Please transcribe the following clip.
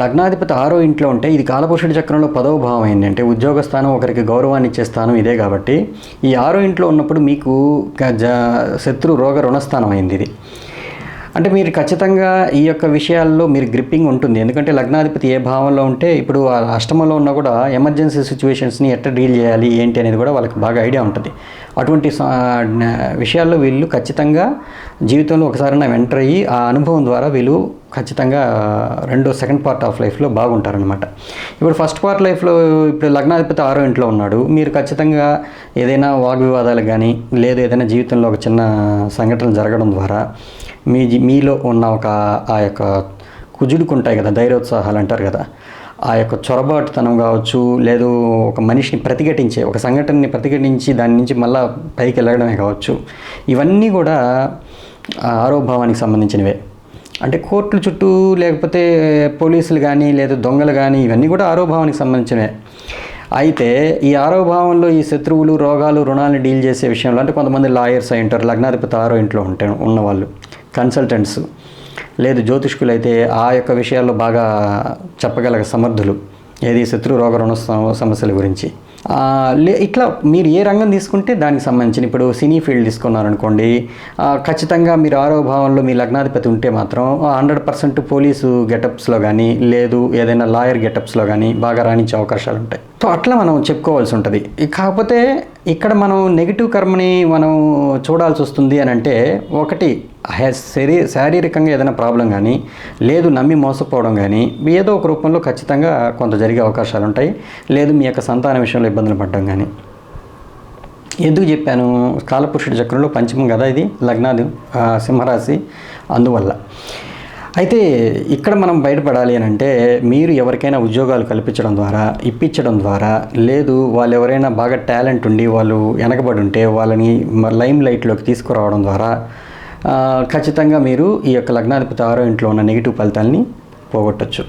లగ్నాధిపతి ఆరో ఇంట్లో ఉంటే ఇది కాలపురుషుడి చక్రంలో పదవ భావం అయింది. అంటే ఉద్యోగ స్థానం ఒకరికి గౌరవాన్ని ఇచ్చే స్థానం ఇదే కాబట్టి ఈ ఆరో ఇంట్లో ఉన్నప్పుడు మీకు జ శత్రు రోగ రుణస్థానం అయింది ఇది. అంటే మీరు ఖచ్చితంగా ఈ యొక్క విషయాల్లో మీరు గ్రిప్పింగ్ ఉంటుంది. ఎందుకంటే లగ్నాధిపతి ఏ భావంలో ఉంటే ఇప్పుడు ఆ అష్టమంలో ఉన్నా కూడా ఎమర్జెన్సీ సిచ్యువేషన్స్ని ఎట్లా డీల్ చేయాలి ఏంటి అనేది కూడా వాళ్ళకి బాగా ఐడియా ఉంటుంది. అటువంటి విషయాల్లో వీళ్ళు ఖచ్చితంగా జీవితంలో ఒకసారి ఎంటర్ అయ్యి ఆ అనుభవం ద్వారా వీళ్ళు ఖచ్చితంగా రెండో సెకండ్ పార్ట్ ఆఫ్ లైఫ్లో బాగుంటారనమాట ఇప్పుడు ఫస్ట్ పార్ట్ లైఫ్లో ఇప్పుడు లగ్నాధిపతి ఆరో ఇంట్లో ఉన్నాడు. మీరు ఖచ్చితంగా ఏదైనా వాగ్వివాదాలు కానీ లేదా ఏదైనా జీవితంలో ఒక చిన్న సంఘటన జరగడం ద్వారా మీ మీలో ఉన్న ఒక ఆ యొక్క కుజుడుకు ఉంటాయి కదా ధైర్యోత్సాహాలు అంటారు కదా ఆ యొక్క చొరబాటుతనం కావచ్చు లేదు ఒక మనిషిని ప్రతిఘటించే ఒక సంఘటనని ప్రతిఘటించి దాని నుంచి మళ్ళా పైకి వెళ్ళడమే కావచ్చు ఇవన్నీ కూడా ఆరోభావానికి సంబంధించినవే. అంటే కోర్టుల చుట్టూ లేకపోతే పోలీసులు కానీ లేదా దొంగలు కానీ ఇవన్నీ కూడా ఆరోభావానికి సంబంధించినవే. అయితే ఈ ఆరోభావంలో ఈ శత్రువులు రోగాలు రుణాలను డీల్ చేసే విషయంలో అంటే కొంతమంది లాయర్స్ అయి ఉంటారు లగ్నాధిపతి ఆరో ఇంట్లో ఉంటే ఉన్నవాళ్ళు కన్సల్టెంట్స్ లేదు జ్యోతిష్కులు అయితే ఆ యొక్క విషయాల్లో బాగా చెప్పగల సమర్థులు. ఏది శత్రు రోగ రుణ సమస్యల గురించి. ఇట్లా మీరు ఏ రంగం తీసుకుంటే దానికి సంబంధించిన ఇప్పుడు సినీ ఫీల్డ్ తీసుకున్నారనుకోండి ఖచ్చితంగా మీరు ఆరో భావంలో మీ లగ్నాధిపతి ఉంటే మాత్రం హండ్రెడ్ పర్సెంట్ పోలీసు గెటప్స్లో కానీ లేదు ఏదైనా లాయర్ గెటప్స్లో కానీ బాగా రాణించే అవకాశాలు ఉంటాయి. సో అట్లా మనం చెప్పుకోవాల్సి ఉంటుంది. కాకపోతే ఇక్కడ మనం నెగిటివ్ కర్మని మనం చూడాల్సి వస్తుంది అని అంటే ఒకటి శరీ శారీరకంగా ఏదైనా ప్రాబ్లం కానీ లేదు నమ్మి మోసపోవడం కానీ ఏదో ఒక రూపంలో ఖచ్చితంగా కొంత జరిగే అవకాశాలు ఉంటాయి. లేదు మీ యొక్క సంతాన విషయంలో ఇబ్బందులు పడడం కానీ. ఎందుకు చెప్పాను? కాలపురుషుడి చక్రంలో పంచమం కదా ఇది లగ్నాది సింహరాశి అందువల్ల. అయితే ఇక్కడ మనం బయటపడాలి అని అంటే మీరు ఎవరికైనా ఉద్యోగాలు కల్పించడం ద్వారా ఇప్పించడం ద్వారా లేదు వాళ్ళు ఎవరైనా బాగా టాలెంట్ ఉండి వాళ్ళు వెనకబడి ఉంటే వాళ్ళని లైమ్ లైట్లోకి తీసుకురావడం ద్వారా ఖచ్చితంగా మీరు ఈ యొక్క లగ్నాధిపతి ఆరో ఇంట్లో ఉన్న నెగిటివ్ ఫలితాలని పోగొట్టచ్చు.